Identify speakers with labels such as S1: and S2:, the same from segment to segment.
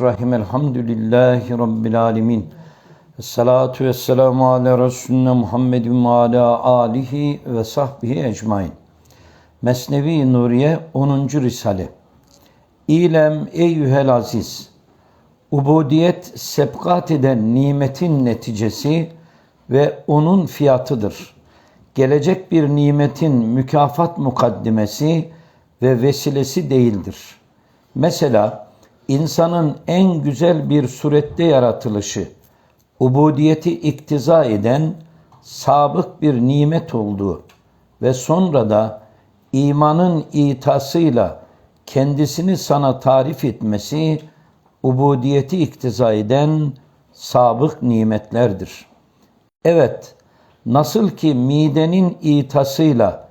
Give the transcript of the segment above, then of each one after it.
S1: Rahim elhamdülillahi rabbil alemin. Esselatu vesselamu ala Resulüne Muhammedin ve ala alihi ve sahbihi ecmain. Mesnevi Nuriye 10. Risale. İlem eyyühel aziz. Ubudiyet sebkat eden nimetin neticesi ve onun fiyatıdır. Gelecek bir nimetin mükafat mukaddimesi ve vesilesi değildir. Mesela insanın en güzel bir surette yaratılışı, ubudiyeti iktiza eden sabık bir nimet olduğu ve sonra da imanın itasıyla kendisini sana tarif etmesi, ubudiyeti iktiza eden sabık nimetlerdir. Evet, nasıl ki midenin itasıyla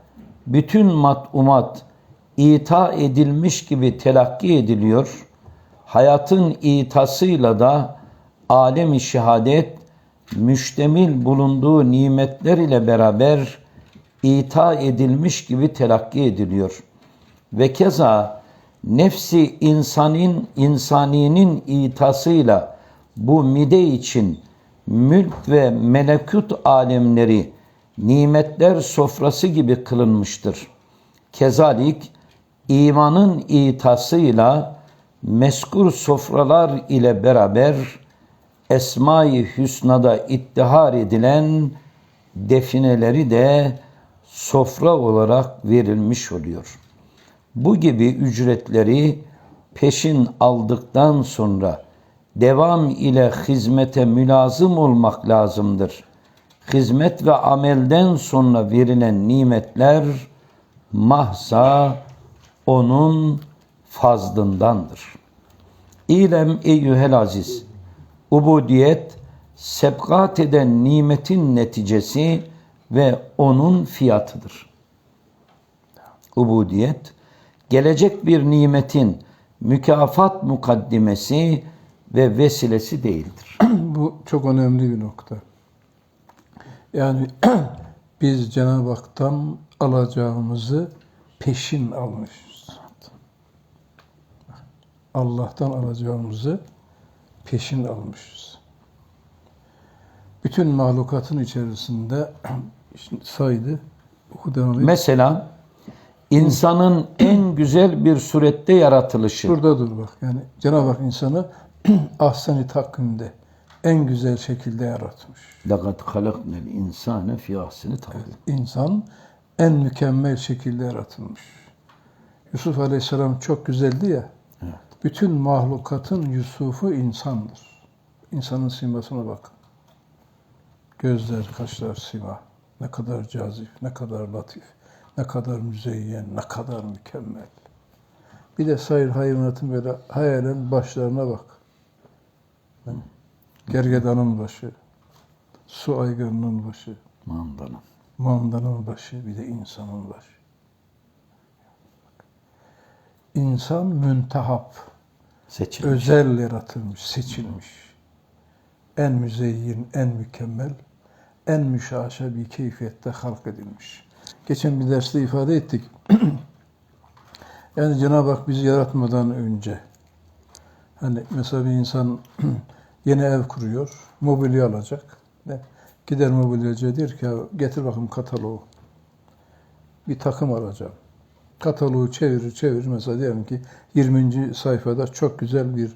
S1: bütün matumat ita edilmiş gibi telakki ediliyor, hayatın itasıyla da alemi şehadet müştemil bulunduğu nimetler ile beraber ita edilmiş gibi telakki ediliyor. Ve keza nefsi insanın insaninin itasıyla bu mide için mülk ve melekut alemleri nimetler sofrası gibi kılınmıştır. Kezalik imanın itasıyla meskur sofralar ile beraber Esma-i Hüsna'da ittihar edilen defineleri de sofra olarak verilmiş oluyor. Bu gibi ücretleri peşin aldıktan sonra devam ile hizmete mülazım olmak lazımdır. Hizmet ve amelden sonra verilen nimetler mahza onun fazlındandır. İlem eyyühel aziz, ubudiyet, sebkat eden nimetin neticesi ve onun fiyatıdır. Ubudiyet, gelecek bir nimetin mükafat mukaddimesi ve vesilesi değildir.
S2: Bu çok önemli bir nokta. Yani biz Cenab-ı Hak'tan alacağımızı peşin almışız. Allah'tan alacağımızı peşin almışız. Bütün mahlukatın içerisinde şimdi saydı. Oku devam et.
S1: Mesela insanın en güzel bir surette yaratılışı.
S2: Şurada dur bak. Yani Cenab-ı Hak insanı ahseni takvimde en güzel şekilde yaratmış.
S1: لَقَدْ خَلَقْنَا الْاِنْسَانَ فِي أَحْسَنِ تَقْوِيمٍ
S2: İnsan en mükemmel şekilde yaratılmış. Yusuf Aleyhisselam çok güzeldi ya. Bütün mahlukatın Yusuf'u insandır. İnsanın simasına bakın. Gözler, kaşlar, sima. Ne kadar cazip, ne kadar latif, ne kadar müzeyyen, ne kadar mükemmel. Bir de sayır hayvanatın böyle hayalen başlarına bak. Gergedanın başı, su aygırının başı,
S1: Mandana.
S2: mandanın başı, bir de insanın başı. İnsan müntehap,
S1: Seçilmiş.
S2: özel yaratılmış, seçilmiş. En müzeyyin, en mükemmel, en müşaşa bir keyfiyette halk edilmiş. Geçen bir derste ifade ettik. yani Cenab-ı Hak bizi yaratmadan önce, hani mesela bir insan yeni ev kuruyor, mobilya alacak. Ne? Gider mobilyacıya der ki, "Ya getir bakayım kataloğu. Bir takım alacağım. Kataloğu çevirir çevirir. Mesela diyelim ki 20. sayfada çok güzel bir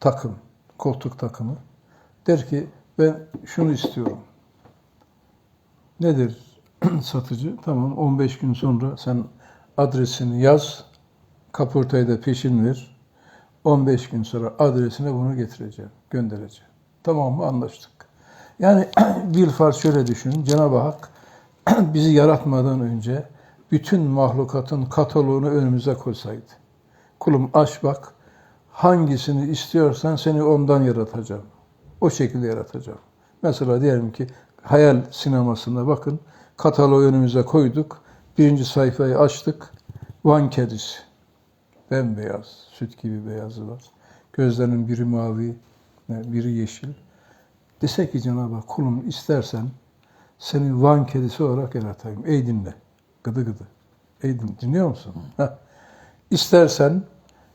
S2: takım, koltuk takımı. Der ki ben şunu istiyorum. Nedir satıcı? Tamam 15 gün sonra sen adresini yaz, kaportayı da peşin ver. 15 gün sonra adresine bunu getireceğim, göndereceğim. Tamam mı? Anlaştık. Yani bilfar şöyle düşünün. Cenab-ı Hak bizi yaratmadan önce bütün mahlukatın kataloğunu önümüze koysaydı. Kulum aç bak, hangisini istiyorsan seni ondan yaratacağım. O şekilde yaratacağım. Mesela diyelim ki hayal sinemasında bakın, kataloğu önümüze koyduk, birinci sayfayı açtık, Van kedisi. Bembeyaz, süt gibi beyazı var. Gözlerinin biri mavi, biri yeşil. Dese ki Cenab-ı Hak kulum istersen seni Van kedisi olarak yaratayım. Ey dinle. Gıdı gıdı. Ey din, dinliyor musun? Heh. İstersen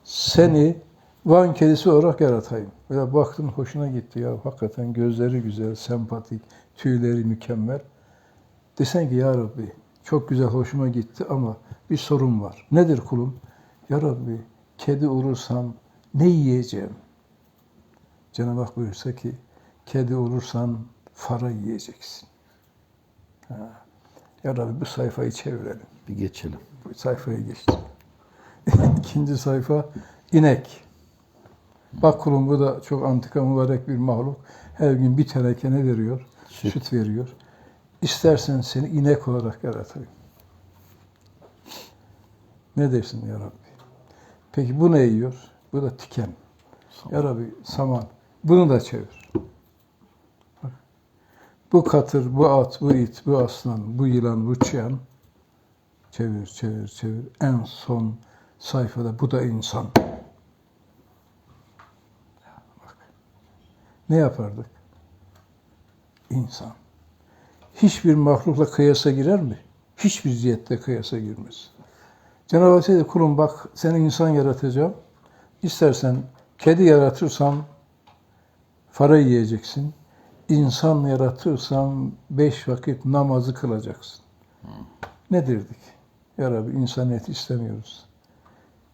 S2: seni Van kedisi olarak yaratayım. Böyle baktım hoşuna gitti ya. Hakikaten gözleri güzel, sempatik, tüyleri mükemmel. Desen ki ya Rabbi çok güzel hoşuma gitti ama bir sorun var. Nedir kulum? Ya Rabbi kedi olursam ne yiyeceğim? Cenab-ı Hak buyursa ki kedi olursan fara yiyeceksin. Ha. Ya Rabbi bu sayfayı çevirelim.
S1: Bir geçelim.
S2: Bu sayfayı geçtim. İkinci sayfa inek. Bak kulum bu da çok antika mübarek bir mahluk. Her gün bir teneke ne veriyor?
S1: Süt.
S2: Süt, veriyor. İstersen seni inek olarak yaratayım. Ne dersin ya Rabbi? Peki bu ne yiyor? Bu da tiken. Ya Rabbi saman. Bunu da çevir. Bu katır, bu at, bu it, bu aslan, bu yılan, bu çıyan. Çevir, çevir, çevir. En son sayfada bu da insan. Bak. Ne yapardık? İnsan. Hiçbir mahlukla kıyasa girer mi? Hiçbir cihette kıyasa girmez. Cenab-ı Hak dedi, kulum bak seni insan yaratacağım. İstersen kedi yaratırsam fara yiyeceksin. İnsan yaratırsam beş vakit namazı kılacaksın. Ne derdik? Ya Rabbi insaniyet istemiyoruz.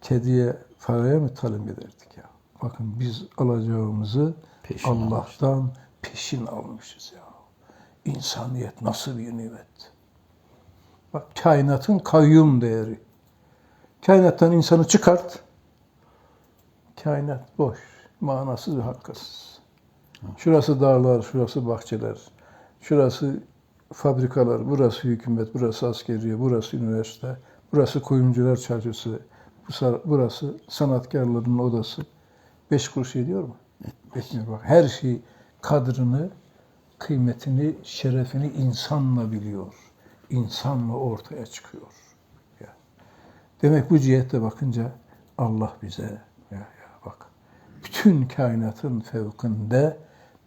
S2: Kediye, faraya mı talim ederdik ya? Bakın biz alacağımızı
S1: Peşin
S2: Allah'tan peşin almışız ya. İnsaniyet nasıl bir nimet. Bak kainatın kayyum değeri. Kainattan insanı çıkart. Kainat boş, manasız ve hakkasız. Şurası dağlar, şurası bahçeler, şurası fabrikalar, burası hükümet, burası askeriye, burası üniversite, burası kuyumcular çarşısı, burası- sanatkarların odası. Beş kuruş ediyor mu? Etmiyor. Bak her şey kadrını, kıymetini, şerefini insanla biliyor. İnsanla ortaya çıkıyor. Ya. Demek bu cihette bakınca Allah bize ya, ya bak bütün kainatın fevkinde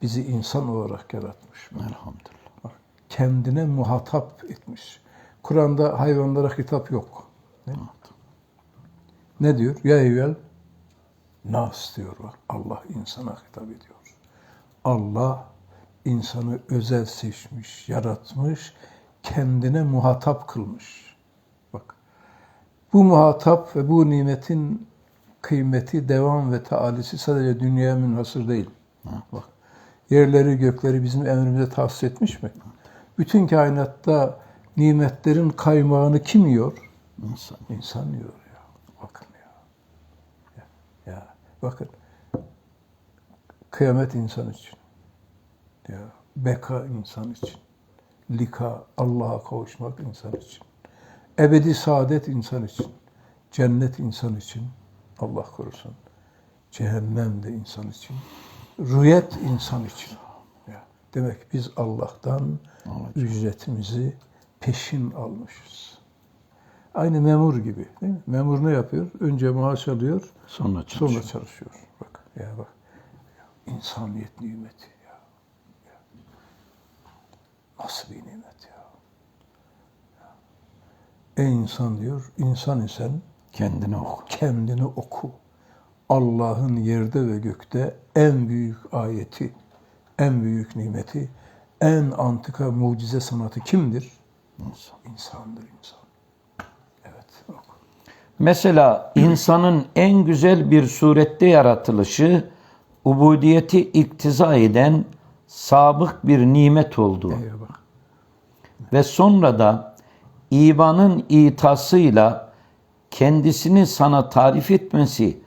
S2: bizi insan olarak yaratmış.
S1: Elhamdülillah.
S2: Bak, kendine muhatap etmiş. Kur'an'da hayvanlara hitap yok. Ne, ne diyor? Ya evvel nas diyor bak. Allah insana hitap ediyor. Allah insanı özel seçmiş, yaratmış, kendine muhatap kılmış. Bak. Bu muhatap ve bu nimetin kıymeti, devam ve taalisi sadece dünyaya münhasır değil. Bak. Yerleri, gökleri bizim emrimize tahsis etmiş mi? Bütün kainatta nimetlerin kaymağını kim yiyor?
S1: İnsan.
S2: İnsan yiyor ya. Bakın ya. Ya, ya. bakın. Kıyamet insan için. Ya. Beka insan için. Lika, Allah'a kavuşmak insan için. Ebedi saadet insan için. Cennet insan için. Allah korusun. Cehennem de insan için. Rüyet insan için. Demek biz Allah'tan ücretimizi peşin almışız. Aynı memur gibi. Değil mi? Memur ne yapıyor? Önce maaş alıyor,
S1: Sonra çalışıyor.
S2: sonra çalışıyor. Bak ya bak. İnsaniyet nimeti ya. ya. Nasıl bir nimet ya. ya. Ey insan diyor, insan isen
S1: Kendine oku.
S2: kendini oku. Allah'ın yerde ve gökte en büyük ayeti, en büyük nimeti, en antika mucize sanatı kimdir?
S1: İnsan.
S2: İnsandır insan. Evet, oku.
S1: Mesela insanın en güzel bir surette yaratılışı, ubudiyeti iktiza eden sabık bir nimet olduğu
S2: Eyvah bak.
S1: ve sonra da imanın itasıyla kendisini sana tarif etmesi,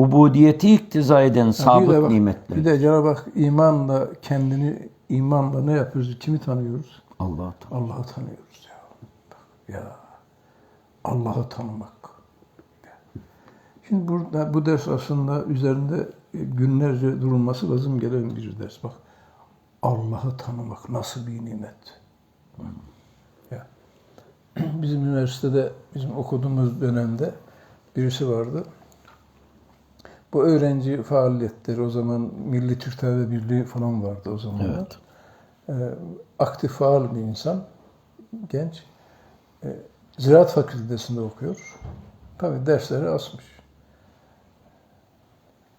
S1: ubudiyeti iktiza eden
S2: Bir de
S1: sabık
S2: bak,
S1: nimetler.
S2: Bir de Cenab-ı Hak imanla kendini imanla ne yapıyoruz? Kimi tanıyoruz?
S1: Allah'a tanı.
S2: Allah'ı tanıyoruz ya. Bak ya. Allah'ı tanımak. Şimdi burada bu ders aslında üzerinde günlerce durulması lazım gelen bir ders. Bak Allah'ı tanımak nasıl bir nimet. Ya. Bizim üniversitede bizim okuduğumuz dönemde birisi vardı. Bu öğrenci faaliyetleri o zaman Milli Türk Talebe Birliği falan vardı o zamanlar.
S1: Evet.
S2: Ee, aktif faal bir insan, genç. Ee, Ziraat Fakültesi'nde okuyor. Tabii dersleri asmış.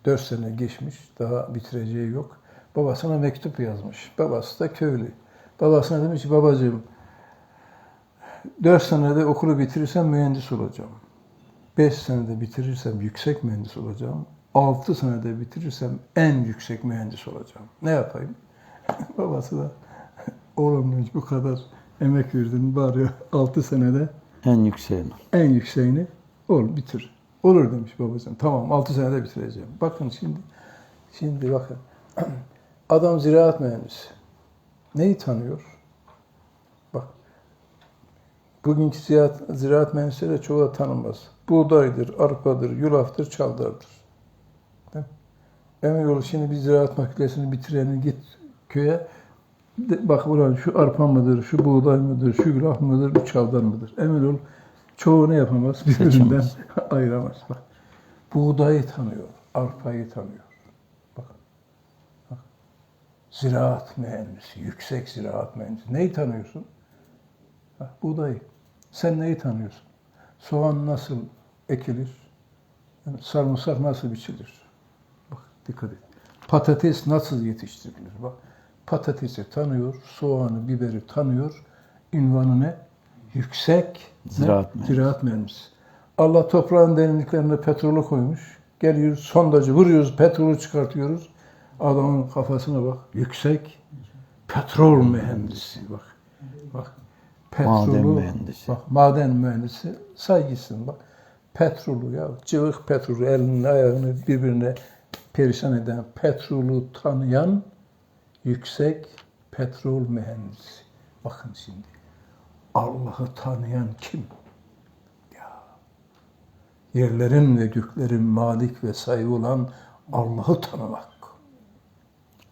S2: 4 sene geçmiş. Daha bitireceği yok. Babasına mektup yazmış. Babası da köylü. Babasına demiş ki babacığım 4 senede okulu bitirirsem mühendis olacağım. 5 senede bitirirsem yüksek mühendis olacağım. 6 senede bitirirsem en yüksek mühendis olacağım. Ne yapayım? Babası da oğlum bu kadar emek verdin bari 6 senede
S1: En yükseğini.
S2: en yükseğini ol bitir. Olur demiş babacığım. Tamam 6 senede bitireceğim. Bakın şimdi şimdi bakın. Adam ziraat mühendisi. Neyi tanıyor? Bak. Bugünkü ziraat, ziraat mühendisleri çoğu da tanınmaz. Buğdaydır, arpadır, yulaftır, çavdardır. Ol şimdi bir ziraat makinesini bitirenin git köye de, bak ulan şu arpa mıdır, şu buğday mıdır, şu yulaf mıdır, bu çavdar mıdır? Emin ol çoğu ne yapamaz? Birbirinden ayıramaz. Bak. Buğdayı tanıyor, arpayı tanıyor. Bak. Bak. Ziraat mühendisi, yüksek ziraat mühendisi. Neyi tanıyorsun? Ha, buğdayı. Sen neyi tanıyorsun? Soğan nasıl ekilir? Yani sarımsak nasıl biçilir? Dikkat et. Patates nasıl yetiştirilir? Bak patatesi tanıyor, soğanı, biberi tanıyor. Ünvanı ne? Yüksek ne?
S1: Ziraat mühendisi.
S2: Ziraat mühendisi. Allah toprağın derinliklerine petrolü koymuş. Geliyoruz, sondacı vuruyoruz, petrolü çıkartıyoruz. Adamın kafasına bak. Yüksek petrol mühendisi bak. Bak.
S1: Maden mühendisi.
S2: Bak maden mühendisi saygısın bak. Petrolü ya cıvık petrolü elini ayağını birbirine perişan eden petrolü tanıyan yüksek petrol mühendisi. Bakın şimdi Allah'ı tanıyan kim? Ya. Yerlerin ve göklerin malik ve sahibi olan Allah'ı tanımak.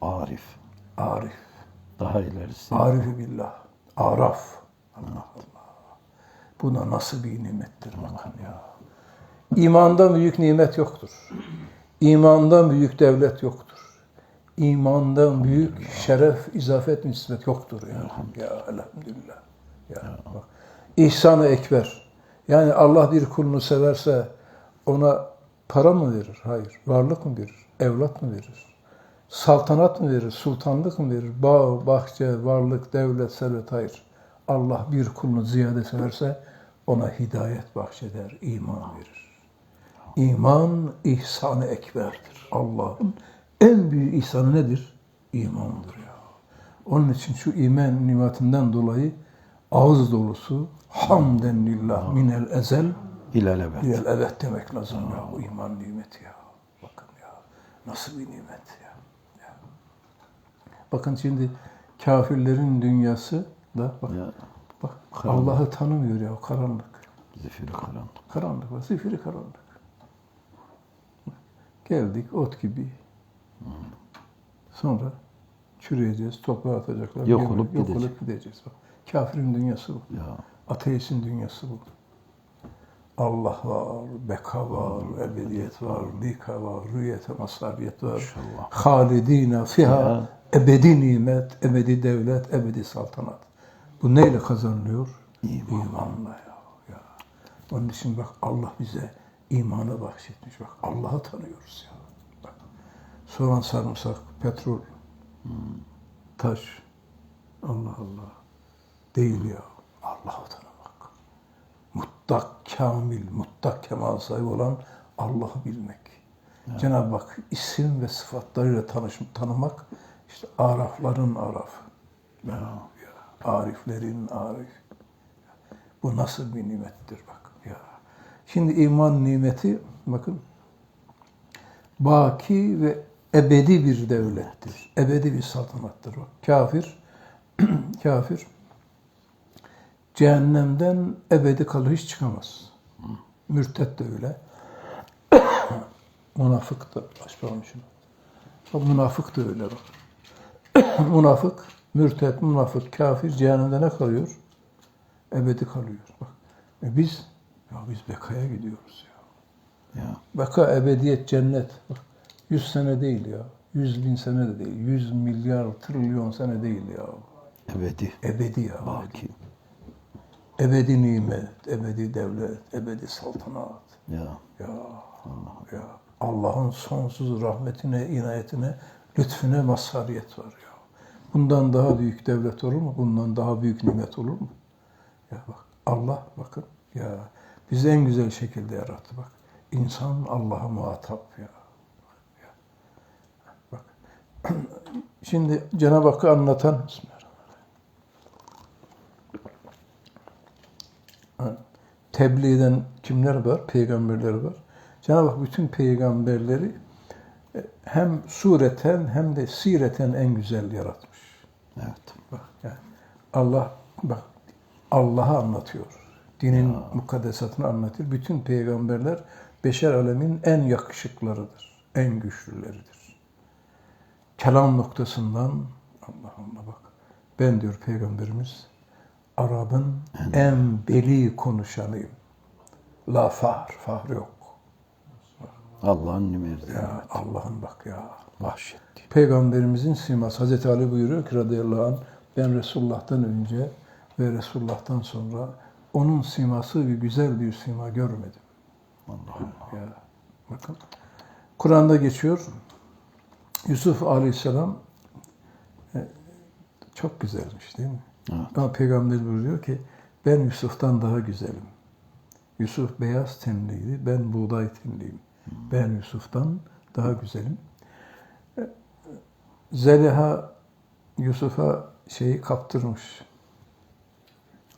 S1: Arif.
S2: Arif.
S1: Daha ilerisi.
S2: Arifi billah. Araf. Allah Allah. Buna nasıl bir nimettir bakın ya. İmandan büyük nimet yoktur. İmandan büyük devlet yoktur. İmandan büyük şeref, izafet, nispet yoktur ya. Ya elhamdülillah. Ya bak. İhsan-ı ekber. Yani Allah bir kulunu severse ona para mı verir? Hayır. Varlık mı verir? Evlat mı verir? Saltanat mı verir? Sultanlık mı verir? Bağ, bahçe, varlık, devlet, servet hayır. Allah bir kulunu ziyade severse ona hidayet bahşeder, iman verir. İman ihsan-ı ekberdir. Allah'ın en büyük ihsanı nedir? İmandır ya. Onun için şu iman nimetinden dolayı ağız dolusu hamden lillah minel ezel
S1: İlelebet.
S2: Diyel evet demek lazım ya. Bu iman nimeti ya. Bakın ya. Nasıl bir nimet ya. ya. Bakın şimdi kafirlerin dünyası da bak,
S1: Ya,
S2: bak. Allah'ı tanımıyor ya. Karanlık.
S1: zifiri karanlık.
S2: Karanlık var. Zifiri karanlık. Geldik ot gibi. Sonra çürüyeceğiz, toprağa atacaklar.
S1: Yok
S2: gömülüp-
S1: olup
S2: yok
S1: gidecek.
S2: olup gideceğiz. Bak. Kafirin dünyası bu.
S1: Ya
S2: Ateistin dünyası bu. Allah var, beka var, ebediyet var, bika var, rüyete masabiyet var.
S1: İnşallah.
S2: Halidine fiha,
S1: Ya.
S2: ebedi nimet, ebedi devlet, ebedi saltanat. Bu neyle kazanılıyor?
S1: İman.
S2: İmanla ya. ya. Onun için bak Allah bize imanı bahşetmiş. Bak Allah'ı tanıyoruz ya. Bak. Soğan, sarımsak, petrol, taş. Allah Allah. Değil ya. Allah'ı tanımak. Mutlak, kamil, mutlak kemal sahibi olan Allah'ı bilmek. Cenab-ı Hak isim ve sıfatlarıyla tanış, tanımak işte arafların arafı. Ya, ya, ariflerin arif. Bu nasıl bir nimettir bak. Şimdi iman nimeti bakın baki ve ebedi bir devlettir. Ebedi bir saltanattır. Bak, kafir kafir cehennemden ebedi kalır hiç çıkamaz. Mürtet de öyle. Münafık da açmayalım şunu. Bak, münafık da öyle bak. münafık, mürtet, münafık, kafir cehennemde ne kalıyor? Ebedi kalıyor. Bak. E biz ya biz bekaya gidiyoruz ya.
S1: ya
S2: Beka ebediyet cennet. Bak, 100 sene değil ya. 100 bin sene de değil. 100 milyar trilyon sene değil ya.
S1: ebedi.
S2: Ebedi ya.
S1: Baki.
S2: Ebedi nimet, ebedi devlet, ebedi saltanat.
S1: Ya
S2: Ya, ya. Allah'ın sonsuz rahmetine, inayetine, lütfüne mazhariyet var ya. Bundan daha büyük devlet olur mu? Bundan daha büyük nimet olur mu? Ya bak Allah bakın ya bizi en güzel şekilde yarattı bak. İnsan Allah'a muhatap ya. Bak. Şimdi Cenab-ı Hakk'ı anlatan Bismillahirrahmanirrahim. Ha, Tebliğ eden kimler var? Peygamberler var. Cenab-ı Hak bütün peygamberleri e, hem sureten hem de sireten en güzel yaratmış.
S1: Evet.
S2: Bak yani Allah bak Allah'ı anlatıyor. Dinin mukaddesatını anlatıyor. Bütün peygamberler beşer alemin en yakışıklarıdır. En güçlüleridir. Kelam noktasından Allah Allah bak. Ben diyor peygamberimiz Arap'ın en beli konuşanıyım. La fahr, fahr yok.
S1: Allah'ın nimetleri.
S2: Ya Allah'ım bak ya.
S1: Bahşetti.
S2: Peygamberimizin siması. Hazreti Ali buyuruyor ki radıyallahu anh ben Resulullah'tan önce ve Resulullah'tan sonra onun siması bir güzel bir sima görmedim.
S1: Allah Allah.
S2: Ya bakın. Kur'an'da geçiyor. Yusuf Aleyhisselam e, çok güzelmiş değil mi?
S1: Evet.
S2: Ama Peygamber buyuruyor ki ben Yusuf'tan daha güzelim. Yusuf beyaz tenliydi, ben buğday tenliyim. Ben Yusuf'tan daha güzelim. E, Zeliha Yusuf'a şeyi kaptırmış.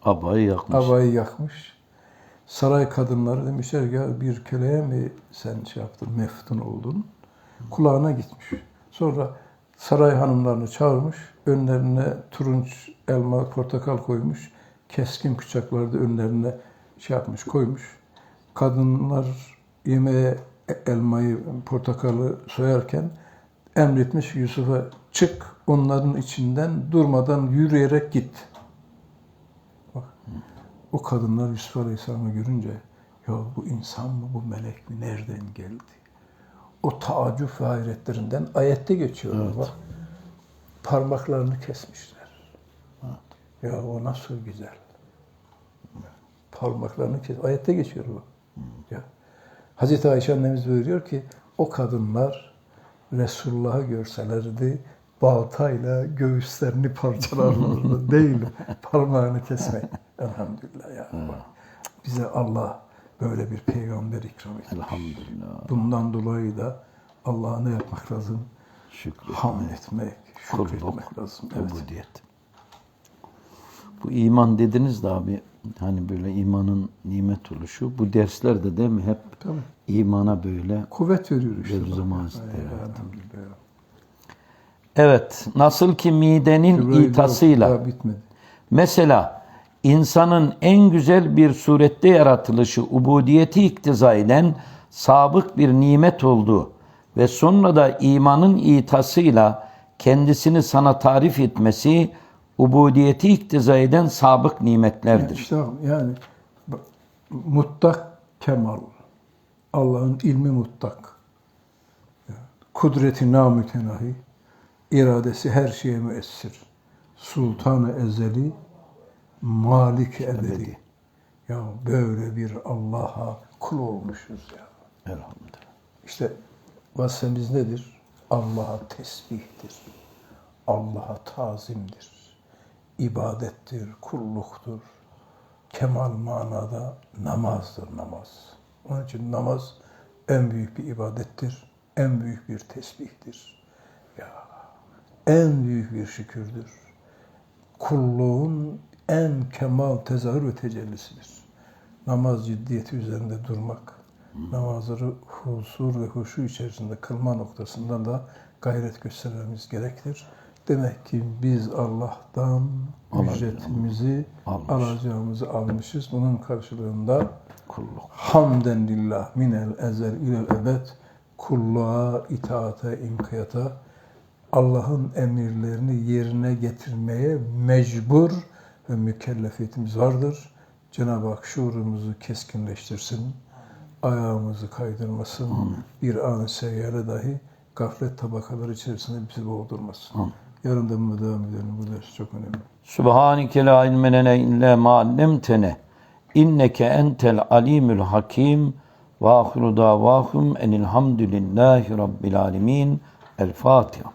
S1: Abayı yakmış.
S2: Abayı yakmış. Saray kadınları demişler ya bir köleye mi sen şey yaptın, meftun oldun? Kulağına gitmiş. Sonra saray hanımlarını çağırmış. Önlerine turunç, elma, portakal koymuş. Keskin bıçakları da önlerine şey yapmış, koymuş. Kadınlar yemeğe elmayı, portakalı soyarken emretmiş Yusuf'a çık onların içinden durmadan yürüyerek git. O kadınlar Yusuf Aleyhisselam'ı görünce ya bu insan mı, bu melek mi, nereden geldi? O taaccüp ve hayretlerinden ayette geçiyor. Bak, parmaklarını kesmişler. Ya o nasıl güzel. Parmaklarını kes. Ayette geçiyor bu. Ya. Hazreti Ayşe annemiz buyuruyor ki o kadınlar Resulullah'ı görselerdi baltayla göğüslerini parçalarlardı değil parmağını kesmek. Elhamdülillah ya. Bize Allah böyle bir peygamber ikram etmiş.
S1: Elhamdülillah.
S2: Bundan dolayı da Allah'a ne yapmak lazım?
S1: Şükür.
S2: Hamd etmek,
S1: Kulluk,
S2: şükretmek lazım. Evet.
S1: ubudiyet. Bu iman dediniz de abi hani böyle imanın nimet oluşu bu derslerde değil mi hep
S2: Tabii.
S1: imana böyle
S2: Kuvvet veriyor işte. Ay,
S1: evet. Evet, nasıl ki midenin
S2: Kübra'yı
S1: itasıyla
S2: bitmedi.
S1: Mesela insanın en güzel bir surette yaratılışı ubudiyeti iktiza eden sabık bir nimet olduğu ve sonra da imanın itasıyla kendisini sana tarif etmesi ubudiyeti iktiza eden sabık nimetlerdir.
S2: İşte yani mutlak kemal. Allah'ın ilmi mutlak. Kudreti namütenahi. İradesi her şeye müessir. Sultanı ezeli, malik ebedi. Ya böyle bir Allah'a kul olmuşuz ya.
S1: Elhamdülillah.
S2: İşte vasfemiz nedir? Allah'a tesbihtir. Allah'a tazimdir. ibadettir, kulluktur. Kemal manada namazdır namaz. Onun için namaz en büyük bir ibadettir. En büyük bir tesbihtir. Ya en büyük bir şükürdür. Kulluğun en kemal tezahür ve tecellisidir. Namaz ciddiyeti üzerinde durmak, namazları huzur ve huşu içerisinde kılma noktasından da gayret göstermemiz gerektir. Demek ki biz Allah'tan
S1: Alacağımız-
S2: ücretimizi
S1: almış.
S2: alacağımızı almışız. Bunun karşılığında
S1: Kulluk.
S2: hamden lillah minel ezel ilel ebed kulluğa, itaate, inkiyata Allah'ın emirlerini yerine getirmeye mecbur ve mükellefiyetimiz vardır. Cenab-ı Hak şuurumuzu keskinleştirsin, ayağımızı kaydırmasın, bir an seyyare dahi gaflet tabakaları içerisinde bizi boğdurmasın. Yarın da mı devam edelim? Bu ders çok önemli.
S1: Subhaneke la ilme lene illa ma allamtene. İnneke entel alimul hakim. Ve ahiru davahum enilhamdülillahi rabbil alemin. El Fatiha.